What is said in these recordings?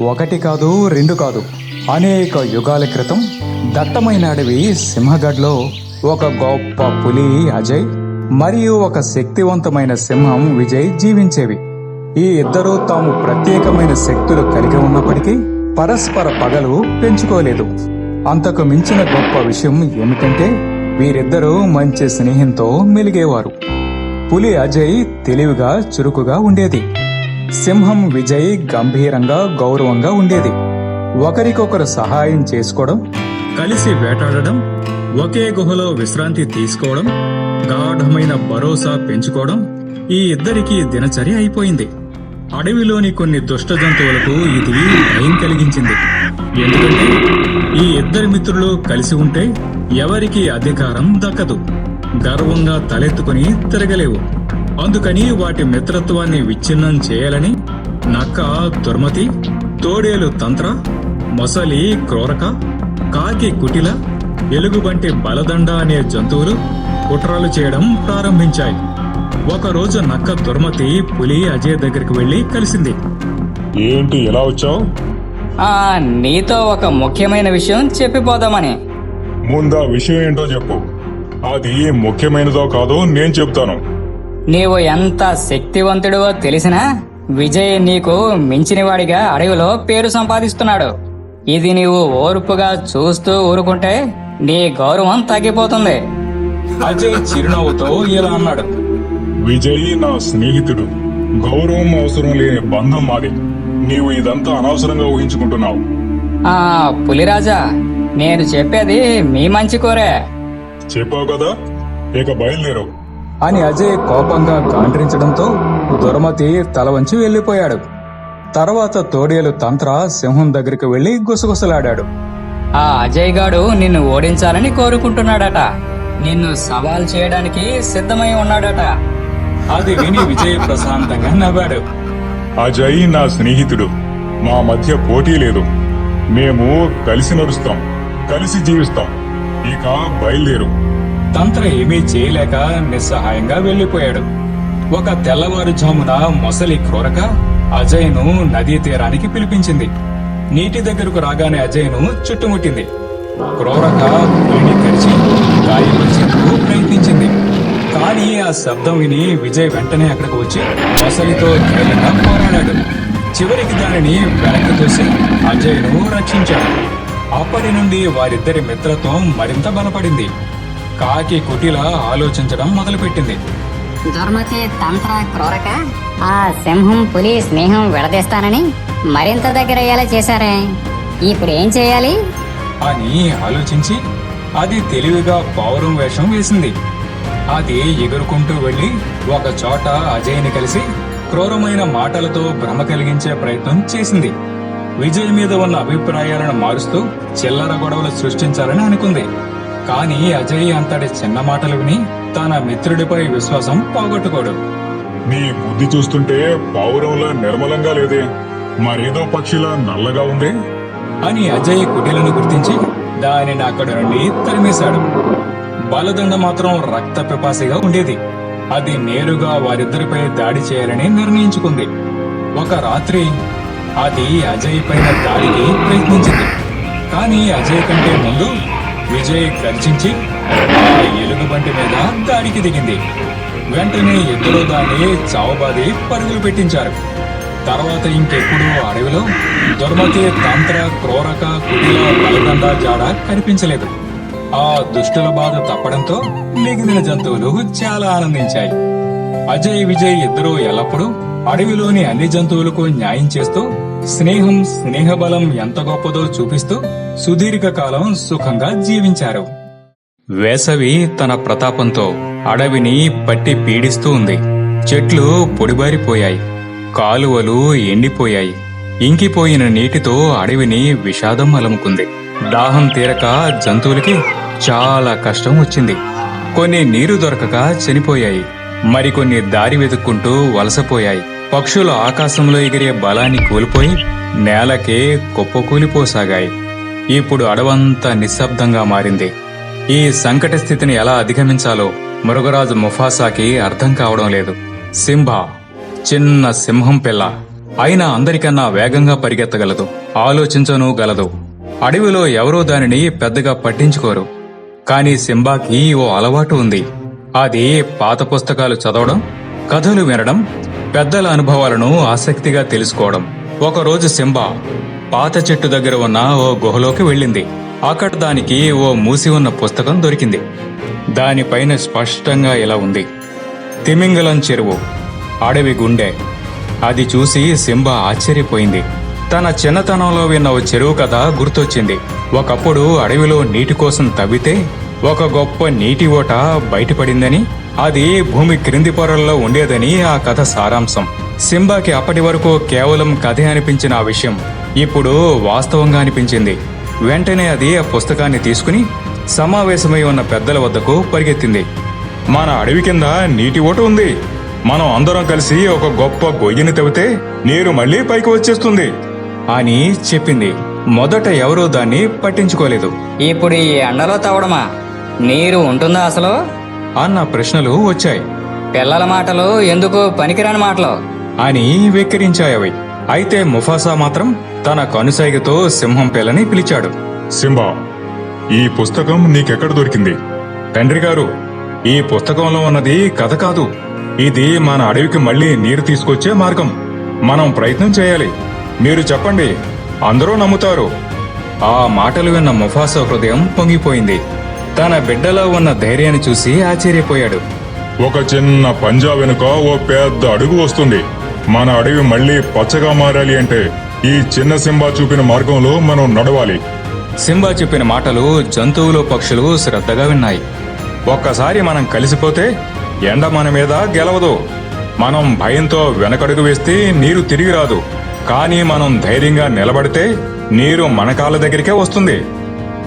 ఒకటి కాదు రెండు కాదు. అనేక యుగాల క్రితం దట్టమైన అడవి సింహగఢ్లో ఒక గొప్ప పులి అజయ్ మరియు ఒక శక్తివంతమైన సింహం విజయ్ జీవించేవి. ఈ ఇద్దరూ తాము ప్రత్యేకమైన శక్తులు కలిగి ఉన్నప్పటికీ పరస్పర పగలు పెంచుకోలేదు. అంతకు మించిన గొప్ప విషయం ఏమిటంటే వీరిద్దరూ మంచి స్నేహంతో మెలిగేవారు. పులి అజయ్ తెలివిగా చురుకుగా ఉండేది. సింహం విజయ్ గంభీరంగా గౌరవంగా ఉండేది. ఒకరికొకరు సహాయం చేసుకోవడం కలిసి వేటాడడం ఒకే గుహలో విశ్రాంతి తీసుకోవడం గాఢమైన భరోసా పెంచుకోవడం ఈ ఇద్దరికి దినచర్య అయిపోయింది. అడవిలోని కొన్ని దుష్ట జంతువులకు ఇది భయం కలిగించింది. ఎందుకంటే ఈ ఇద్దరి మిత్రులు కలిసి ఉంటే ఎవరికి అధికారం దక్కదు. గర్వంగా తలెత్తుకుని తిరగలేవు. అందుకని వాటి మిత్రత్వాన్ని విచ్ఛిన్నం చేయాలని నక్క దుర్మతి తోడేలు తంత్ర మొసలి క్రోరక కాకి కుటిల ఎలుగుబంటి బలదండ అనే జంతువులు కుట్రలు చేయడం ప్రారంభించాయి. ఒకరోజు నక్క దుర్మతి పులి అజయ్ దగ్గరికి వెళ్ళి కలిసింది. ఏంటి ఎలా వచ్చావు? ఆ నీతో ఒక ముఖ్యమైన విషయం చెప్పిపోదామని. ముందా విషయం ఏంటో చెప్పు. అది ముఖ్యమైనదో కాదో నేను చెప్తాను నీవు ఎంత శక్తివంతుడివో తెలిసినా విజయ్ నీకు మించినవాడిగా అడవిలో పేరు సంపాదిస్తున్నాడు. ఇది నీవు ఓర్పుగా చూస్తూ ఊరుకుంటే నీ గౌరవం తగ్గిపోతుంది. అజయ్ చిరునవ్వుతో ఇలా అన్నాడు. విజయ్ నా స్నేహితుడు. గౌరవం అవసరం లేని బంధం మాది. నీవు ఇదంతా అనవసరంగా ఊహించుకుంటున్నావు. ఆ పులిరాజా నేను చెప్పేది మీ మంచి కోరే. చెప్పావు కదా? ఇక బయలుదేరు అని అజయ్ కోపంగా గాండ్రించడంతో దుర్మతి తల వంచి వెళ్ళిపోయాడు తర్వాత తోడేలు తంత్ర సింహం దగ్గరికి వెళ్ళి గుసగుసలాడాడు. ఆ అజయ్ గాడు నిన్ను ఓడించాలని కోరుకుంటున్నాడట. నిన్ను సవాల్ చేయడానికి సిద్ధమై ఉన్నాడట. అది విని విజయ్ ప్రశాంతంగా నవ్వాడు. అజయ్ నా స్నేహితుడు. మా మధ్య పోటీ లేదు. మేము కలిసి నడుస్తాం. కలిసి జీవిస్తాం. ఇక బయలుదేరు. తంత్ర ఏమీ చేయలేక నిస్సహాయంగా వెళ్ళిపోయాడు ఒక తెల్లవారుజామున మొసలి క్రూరక అజయ్ను నదీ తీరానికి పిలిపించింది. నీటి దగ్గరకు రాగానే అజయ్ను చుట్టుముట్టింది. క్రూరక పులిని కరిచి గాయపరిచేందుకు ప్రయత్నించింది. కానీ ఆ శబ్దం విని విజయ్ వెంటనే అక్కడికి వచ్చి మొసలితో ధైర్యంగా పోరాడాడు. చివరికి దానిని వెనక్కి తోసి అజయ్ను రక్షించాడు. అప్పటి నుండి వారిద్దరి మిత్రత్వం మరింత బలపడింది. కాకి కుటిల ఆలోచించడం మొదలుపెట్టింది. దుర్మతి తంత్ర క్రూరక ఆ సింహం పులి స్నేహం విడదీస్తానని మరింత దగ్గర అయ్యేలా చేశారే. ఇప్పుడు ఏం చేయాలి? అని ఆలోచించి అది తెలివిగా పౌరం వేషం వేసింది. అది ఎగురుకుంటూ వెళ్ళి ఒక చోట అజయ్ని కలిసి క్రూరమైన మాటలతో భ్రమ కలిగించే ప్రయత్నం చేసింది. విజయ్ మీద ఉన్న అభిప్రాయాలను మారుస్తూ చిల్లర గొడవలు సృష్టించాలని అనుకుంది. కానీ అజయ్ అంతటి చిన్న మాటలు విని తన మిత్రుడిపై విశ్వాసం పోగొట్టుకోడు. నీ బుద్ధి చూస్తుంటే పావురంలా నిర్మలంగా లేదే. మరేదో పక్షిలా నల్లగా ఉందే? అని అజయ్ కుటిలను గుర్తించి దానిని అక్కడి నుండి తరిమేశాడు. బలదండ మాత్రం రక్త పిపాసిగా ఉండేది. అది నేరుగా వారిద్దరిపై దాడి చేయాలని నిర్ణయించుకుంది. ఒక రాత్రి అది అజయ్ పైన దాడికి ప్రయత్నించింది. కానీ అజయ్ కంటే ముందు విజయ్ కర్చించి ఆ ఎలుగుబంటి మీద దాడికి దిగింది. వెంటనే ఎద్దులో దాన్ని చావబాది పరుగులు పెట్టించారు. తర్వాత ఇంకెప్పుడు అడవిలో దుర్మతి తంత్ర క్రోరక కుటిల బలగండ జాడ కనిపించలేదు. ఆ దుష్టుల బాధ తప్పడంతో మిగిలిన జంతువులు చాలా ఆనందించాయి. అజయ్ విజయ్ ఇద్దరూ ఎల్లప్పుడూ అడవిలోని అన్ని జంతువులకు న్యాయం చేస్తూ స్నేహం స్నేహబలం ఎంత గొప్పదో చూపిస్తూ సుదీర్ఘకాలం సుఖంగా జీవించారు. వేసవి తన ప్రతాపంతో అడవిని పట్టి పీడిస్తూ ఉంది. చెట్లు పొడిబారిపోయాయి. కాలువలు ఎండిపోయాయి. ఇంకిపోయిన నీటితో అడవిని విషాదం అలముకుంది. దాహం తీరక జంతువులకి చాలా కష్టం వచ్చింది. కొన్ని నీరు దొరకక చనిపోయాయి. మరికొన్ని దారి వెతుక్కుంటూ వలసపోయాయి. పక్షులు ఆకాశంలో ఎగిరే బలాన్ని కోల్పోయి నేలకే కుప్పకూలిపోసాగాయి. ఇప్పుడు అడవంతా నిశ్శబ్దంగా మారింది. ఈ సంకట స్థితిని ఎలా అధిగమించాలో మృగరాజు ముఫాసాకి అర్థం కావడం లేదు. సింబా చిన్న సింహం పిల్ల అయినా అందరికన్నా వేగంగా పరిగెత్తగలదు ఆలోచించను గలదు. అడవిలో ఎవరూ దానిని పెద్దగా పట్టించుకోరు. కాని సింబాకి ఓ అలవాటు ఉంది. అది పాత పుస్తకాలు చదవడం కథలు వినడం పెద్దల అనుభవాలను ఆసక్తిగా తెలుసుకోవడం. ఒకరోజు సింబా పాత చెట్టు దగ్గర ఉన్న ఓ గుహలోకి వెళ్ళింది. అక్కడ దానికి ఓ మూసి ఉన్న పుస్తకం దొరికింది. దానిపైన స్పష్టంగా ఇలా ఉంది. తిమింగలం చెరువు అడవి గుండె. అది చూసి సింబ ఆశ్చర్యపోయింది. తన చిన్నతనంలో విన్న ఓ చెరువు కథ గుర్తొచ్చింది. ఒకప్పుడు అడవిలో నీటి కోసం తవ్వితే ఒక గొప్ప నీటి ఓట బయటపడిందని అది భూమి క్రింది పొరల్లో ఉండేదని ఆ కథ సారాంశం. సింబాకి అప్పటి వరకు కేవలం కథే అనిపించిన ఆ విషయం. ఇప్పుడు వాస్తవంగా అనిపించింది. వెంటనే అది ఆ పుస్తకాన్ని తీసుకుని సమావేశమై ఉన్న పెద్దల వద్దకు పరిగెత్తింది. మన అడవి కింద నీటి ఓట ఉంది. మనం అందరం కలిసి ఒక గొప్ప గొయ్యిని తవ్వితే నీరు మళ్ళీ పైకి వచ్చేస్తుంది అని చెప్పింది. మొదట ఎవరూ దాన్ని పట్టించుకోలేదు. ఇప్పుడు ఈ ఎండలో తవ్వడమా? నీరు ఉంటుందా అసలు? అన్న ప్రశ్నలు వచ్చాయి. పిల్లల మాటలు ఎందుకు పనికిరాని మాటలు? అని వెక్కిరించాయవి అయితే ముఫాసా మాత్రం తన కనుసైగతో సింహం పిల్లని పిలిచాడు. సింబా ఈ పుస్తకం నీకెక్కడ దొరికింది? తండ్రి గారు ఈ పుస్తకంలో ఉన్నది కథ కాదు. ఇది మన అడవికి మళ్ళీ నీరు తీసుకొచ్చే మార్గం. మనం ప్రయత్నం చేయాలి. మీరు చెప్పండి అందరూ నమ్ముతారు. ఆ మాటలు విన్న ముఫాసా హృదయం పొంగిపోయింది. తన బిడ్డలో ఉన్న ధైర్యాన్ని చూసి ఆశ్చర్యపోయాడు. ఒక చిన్న పంజా వెనుక ఓ పెద్ద అడుగు వస్తుంది. మన అడవి మళ్ళీ పచ్చగా మారాలి అంటే ఈ చిన్న సింబా చూపిన మార్గంలో మనం నడవాలి. సింబా చెప్పిన మాటలు జంతువులు పక్షులు శ్రద్ధగా విన్నాయి. ఒక్కసారి మనం కలిసిపోతే ఎండ మన మీద గెలవదు. మనం భయంతో వెనకడుగు వేస్తే నీరు తిరిగి రాదు. కానీ మనం ధైర్యంగా నిలబడితే నీరు మన కాళ్ళ దగ్గరికే వస్తుంది.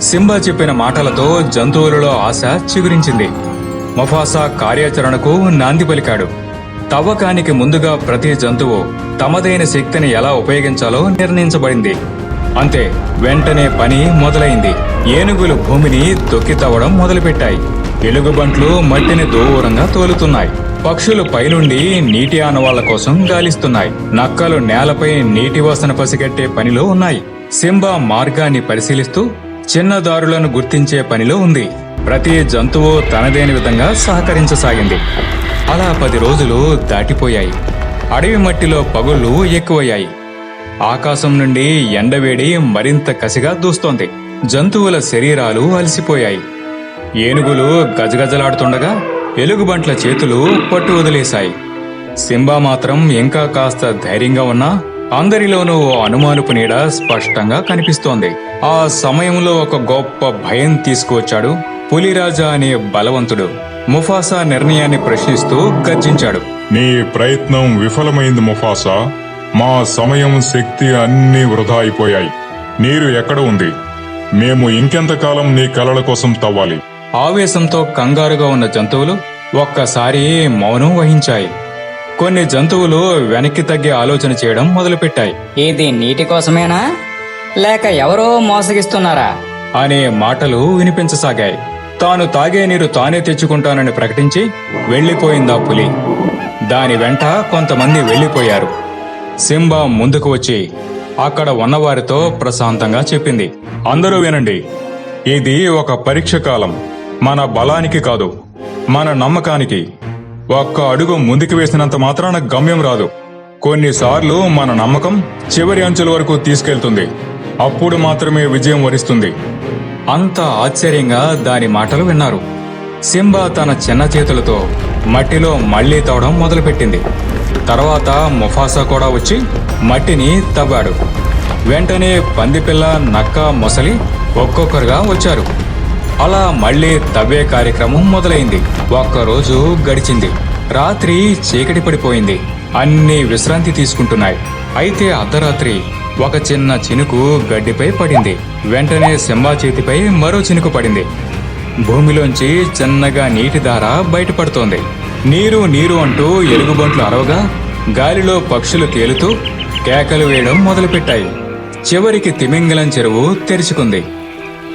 సింబా చెప్పిన మాటలతో జంతువులలో ఆశ చిగురించింది. మొఫాసా కార్యాచరణకు నాంది పలికాడు. తవ్వకానికి ముందుగా ప్రతి జంతువు తమదైన శక్తిని ఎలా ఉపయోగించాలో నిర్ణయించబడింది. అంతే వెంటనే పని మొదలైంది. ఏనుగులు భూమిని తొక్కి తవ్వడం మొదలుపెట్టాయి. ఎలుగుబంట్లు మట్టిని దూరంగా తోలుతున్నాయి. పక్షులు పైనుండి నీటి ఆనవాళ్ళ కోసం గాలిస్తున్నాయి. నక్కలు నేలపై నీటి వాసన పసిగట్టే పనిలో ఉన్నాయి. సింబా మార్గాన్ని పరిశీలిస్తూ చిన్న దారులను గుర్తించే పనిలో ఉంది. ప్రతి జంతువు తనదేని విధంగా సహకరించసాగింది. అలా పది రోజులు దాటిపోయాయి. అడవి మట్టిలో పగుళ్ళు ఎక్కువయ్యాయి. ఆకాశం నుండి ఎండవేడి మరింత కసిగా దూస్తోంది. జంతువుల శరీరాలు అలసిపోయాయి. ఏనుగులు గజగజలాడుతుండగా ఎలుగుబంట్ల చేతులు పట్టు వదిలేశాయి. సింబా మాత్రం ఇంకా కాస్త ధైర్యంగా ఉన్నా అందరిలోనూ ఓ అనుమానపు నీడ స్పష్టంగా కనిపిస్తోంది. ఆ సమయంలో ఒక గొప్ప భయం తీసుకువచ్చాడు పులిరాజా అనే బలవంతుడు. ముఫాసా నిర్ణయాన్ని ప్రశ్నిస్తూ గర్జించాడు. నీ ప్రయత్నం విఫలమైంది ముఫాసా. మా సమయం శక్తి అన్నీ వృధా అయిపోయాయి. నీరు ఎక్కడ ఉంది? మేము ఇంకెంతకాలం నీ కలల కోసం తవ్వాలి? ఆవేశంతో కంగారుగా ఉన్న జంతువులు ఒక్కసారి మౌనం వహించాయి. కొన్ని జంతువులు వెనక్కి తగ్గే ఆలోచన చేయడం మొదలుపెట్టాయి. ఇది నీటి కోసమేనా? లేక ఎవరో మోసగిస్తున్నారా? అనే మాటలు వినిపించసాగాయి. తాను తాగే నీరు తానే తెచ్చుకుంటానని ప్రకటించి వెళ్ళిపోయిందా పులి. దాని వెంట కొంతమంది వెళ్ళిపోయారు సింబా ముందుకు వచ్చి అక్కడ ఉన్నవారితో ప్రశాంతంగా చెప్పింది. అందరూ వినండి. ఇది ఒక పరీక్ష కాలం. మన బలానికి కాదు మన నమ్మకానికి. ఒక్క అడుగు ముందుకు వేసినంత మాత్రాన గమ్యం రాదు. కొన్నిసార్లు మన నమ్మకం చివరి అంచుల వరకు తీసుకెళ్తుంది. అప్పుడు మాత్రమే విజయం వరిస్తుంది. అంత ఆశ్చర్యంగా దాని మాటలు విన్నారు. సింబా తన చిన్న చేతులతో మట్టిలో మళ్ళీ తవ్వడం మొదలుపెట్టింది. తర్వాత ముఫాసా కూడా వచ్చి మట్టిని తవ్వాడు. వెంటనే పందిపిల్ల నక్క మొసలి ఒక్కొక్కరుగా వచ్చారు. అలా మళ్ళీ తవ్వే కార్యక్రమం మొదలైంది. ఒక్కరోజు గడిచింది. రాత్రి చీకటి పడిపోయింది. అన్ని విశ్రాంతి తీసుకుంటున్నాయి. అయితే అర్ధరాత్రి ఒక చిన్న చినుకు గడ్డిపై పడింది. వెంటనే సింబా చేతిపై మరో చినుకు పడింది. భూమిలోంచి చిన్నగా నీటి దార బయటపడుతోంది. నీరు నీరు అంటూ ఎలుగుబంట్లు అరవగా గాలిలో పక్షులు తేలుతూ కేకలు వేయడం మొదలుపెట్టాయి. చివరికి తిమింగలం చెరువు తెరుచుకుంది.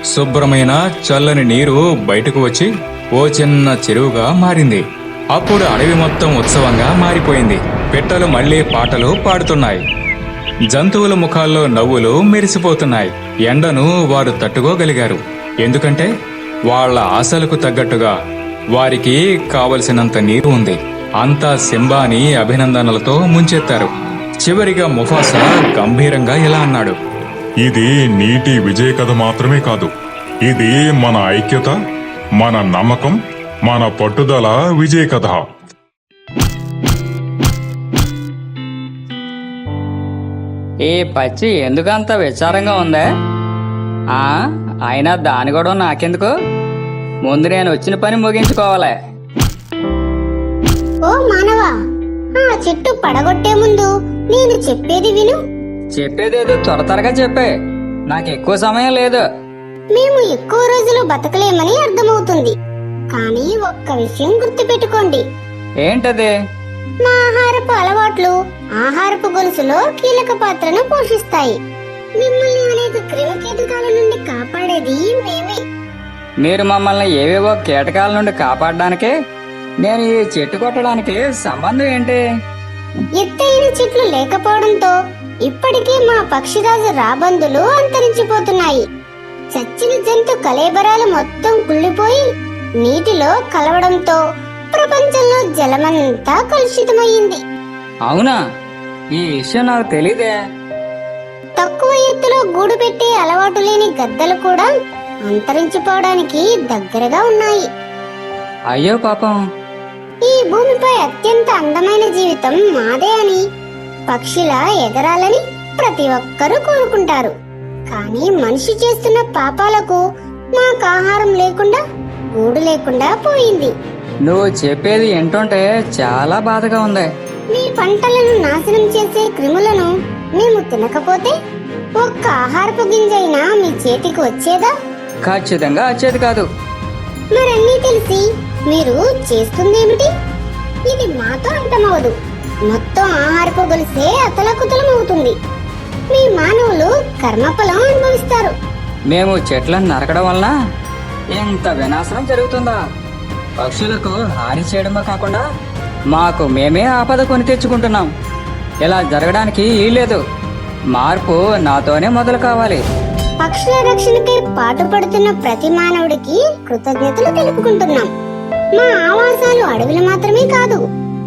శుభ్రమైన చల్లని నీరు బయటకు వచ్చి ఓ చిన్న చెరువుగా మారింది. అప్పుడు అడవి మొత్తం ఉత్సవంగా మారిపోయింది. పిట్టలు మళ్ళీ పాటలు పాడుతున్నాయి. జంతువుల ముఖాల్లో నవ్వులు మెరిసిపోతున్నాయి. ఎండను వారు తట్టుకోగలిగారు. ఎందుకంటే వాళ్ళ ఆశలకు తగ్గట్టుగా వారికి కావలసినంత నీరు ఉంది. అంతా సింబాని అభినందనలతో ముంచెత్తారు. చివరిగా ముఫాసా గంభీరంగా ఇలా అన్నాడు. ఇది నీటి విజయ కథ మాత్రమే కాదు. ఇది మన ఐక్యత మన నమ్మకం మన పట్టుదల విజయ కథ. ఈ పచ్చి ఎందుకంత విచారంగా ఉందే? ఆ అయినా దాని కూడా నాకెందుకు? ముందు నేను వచ్చిన పని ముగించుకోవాలి. ఓ మానవా ఆ చెట్టు పడగొట్టే ముందు నేను చెప్పేది విను. చెప్పేదేదో త్వర త్వరగా చెప్పే. నాకు ఎక్కువ సమయం లేదు. మేము ఎక్కువ రోజులు బతకలేమని అర్థమవుతుంది. కానీ ఒక్క విషయం గుర్తుపెట్టుకోండి. ఏంటది? మా ఆహారపు అలవాట్లు ఆహారపు గొలుసులో కీలక పాత్రను పోషిస్తాయి. మిమ్మల్ని అనేక క్రిమికీటకాల నుండి కాపాడేది మేమే. మీరు మమ్మల్ని ఏవేవో కీటకాల నుండి కాపాడడానికే నేను ఈ చెట్టు కొట్టడానికి సంబంధం ఏంటి? ఎత్తైన చెట్లు లేకపోవడంతో ఇప్పటికే మా పక్షిరాజు రాబందులు అంతరించిపోతున్నాయి. చచ్చిన జంతు కలేబరాలు మొత్తం కుళ్ళిపోయి నీటిలో కలవడంతో ప్రపంచంలో జలమంతా కలుషితమయ్యింది. అవునా? ఈ విషయం నాకు తెలీదే. తక్కువ ఎత్తులో గూడు పెట్టే అలవాటు లేని గద్దలు కూడా అంతరించిపోవడానికి దగ్గరగా ఉన్నాయి. అయ్యో పాపం. ఈ భూమిపై అత్యంత అందమైన జీవితం మాదే అని పక్షిలా ఎగరాలని ప్రతి ఒక్కరూ కోరుకుంటారు. కానీ మనిషి చేస్తున్న పాపాలకు మాకు ఆహారం లేకుండా గూడు లేకుండా పోయింది. నువ్వు చెప్పేది ఏంటంటే చాలా బాధగా ఉంది. మీ పంటలను నాశనం చేసే క్రిములను మేము తినకపోతే ఒక్క ఆహారపు గింజైనా మీ చేతికి వచ్చేదా? ఖచ్చితంగా వచ్చేది కాదు. మరన్నీ తెలిసి మీరు చేస్తుందేమిటి? ఇది మాతో అంతమవదు మొత్తం ఆహారపు గొలిసే అతలకుతలమవుతుంది. మీ మానవులు కర్మఫలం అనుభవిస్తారు. మేము చెట్లను నరకడం వలన ఇంత వినాశనం జరుగుతుందా? పక్షులకు హాని చేయడమే కాకుండా మాకు మేమే ఆపద కొని తెచ్చుకుంటున్నాం. ఇలా జరగడానికి లేదు. మార్పు నాతోనే మొదలు కావాలి. పక్షుల రక్షణకై పాటుపడుతున్న ప్రతి మానవుడికి కృతజ్ఞతలు తెలుపుకుంటున్నాం. మా ఆవాసాలు అడవులు మాత్రమే కాదు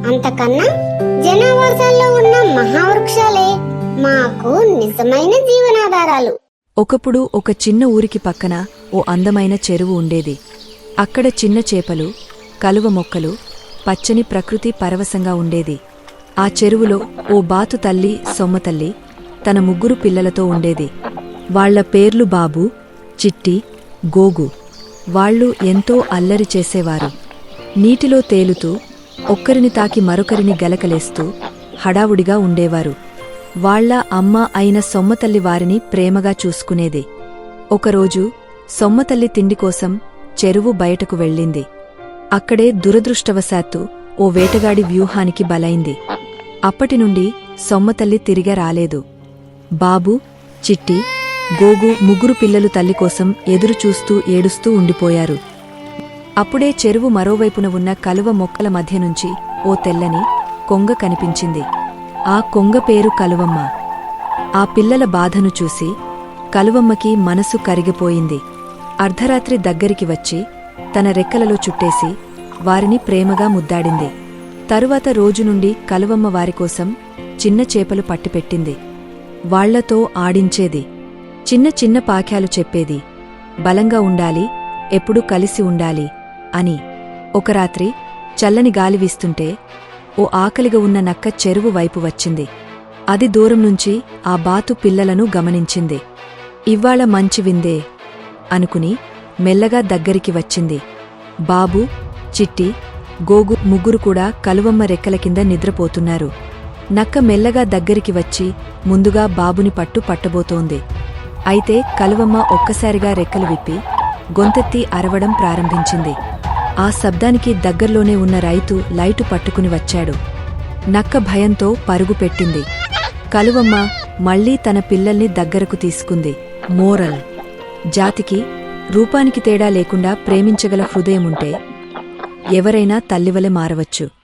అంతకన్నా జనావాసాల్లో ఉన్న మహావృక్షాలే మాకు నిజమైన జీవనాధారాలు. ఒకప్పుడు ఒక చిన్న ఊరికి పక్కన ఓ అందమైన చెరువు ఉండేది. అక్కడ చిన్న చేపలు కలువ మొక్కలు పచ్చని ప్రకృతి పరవశంగా ఉండేది. ఆ చెరువులో ఓ బాతు తల్లి సొమ్మతల్లి తన ముగ్గురు పిల్లలతో ఉండేది. వాళ్ళ పేర్లు బాబు చిట్టి గోగు. వాళ్ళు ఎంతో అల్లరి చేసేవారు. నీటిలో తేలుతూ ఒక్కరిని తాకి మరొకరిని గలకలేస్తూ హడావుడిగా ఉండేవారు. వాళ్ళ అమ్మ అయిన సొమ్మతల్లి వారిని ప్రేమగా చూసుకునేది. ఒకరోజు సొమ్మతల్లి తిండి కోసం చెరువు బయటకు వెళ్ళింది. అక్కడే దురదృష్టవశాత్తు ఓ వేటగాడి వ్యూహానికి బలైంది. అప్పటినుండి సొమ్మతల్లి తిరిగి రాలేదు. బాబు చిట్టి గోగు ముగ్గురు పిల్లలు తల్లి కోసం ఎదురుచూస్తూ ఏడుస్తూ ఉండిపోయారు. అప్పుడే చెరువు మరోవైపున ఉన్న కలువ మొక్కల మధ్య నుంచి ఓ తెల్లని కొంగ కనిపించింది. ఆ కొంగ పేరు కలువమ్మ. ఆ పిల్లల బాధను చూసి కలువమ్మకి మనసు కరిగిపోయింది. అర్ధరాత్రి దగ్గరికి వచ్చి తన రెక్కలలో చుట్టేసి వారిని ప్రేమగా ముద్దాడింది. తరువాత రోజు నుండి కలువమ్మ వారికోసం చిన్న చేపలు పట్టిపెట్టింది. వాళ్ళతో ఆడించేది. చిన్న చిన్న పాఖ్యాలు చెప్పేది. బలంగా ఉండాలి ఎప్పుడూ కలిసి ఉండాలి అని. ఒక రాత్రి చల్లని గాలి వీస్తుంటే ఓ ఆకలిగా ఉన్న నక్క చెరువు వైపు వచ్చింది. అది దూరం నుంచి ఆ బాతు పిల్లలను గమనించింది. ఇవ్వాళ మంచి విందే అనుకుని మెల్లగా దగ్గరికి వచ్చింది. బాబు చిట్టి గోగు ముగ్గురు కూడా కలువమ్మ రెక్కల కింద నిద్రపోతున్నారు. నక్క మెల్లగా దగ్గరికి వచ్చి ముందుగా బాబుని పట్టు పట్టబోతోంది. అయితే కలువమ్మ ఒక్కసారిగా రెక్కలు విప్పి గొంతెత్తి అరవడం ప్రారంభించింది. ఆ శబ్దానికి దగ్గర్లోనే ఉన్న రైతు లైటు పట్టుకుని వచ్చాడు. నక్క భయంతో పరుగు పెట్టింది. కలువమ్మ మళ్ళీ తన పిల్లల్ని దగ్గరకు తీసుకుంది. మోరల్. జాతికి రూపానికి తేడా లేకుండా ప్రేమించగల హృదయముంటే ఎవరైనా తల్లివలె మారవచ్చు.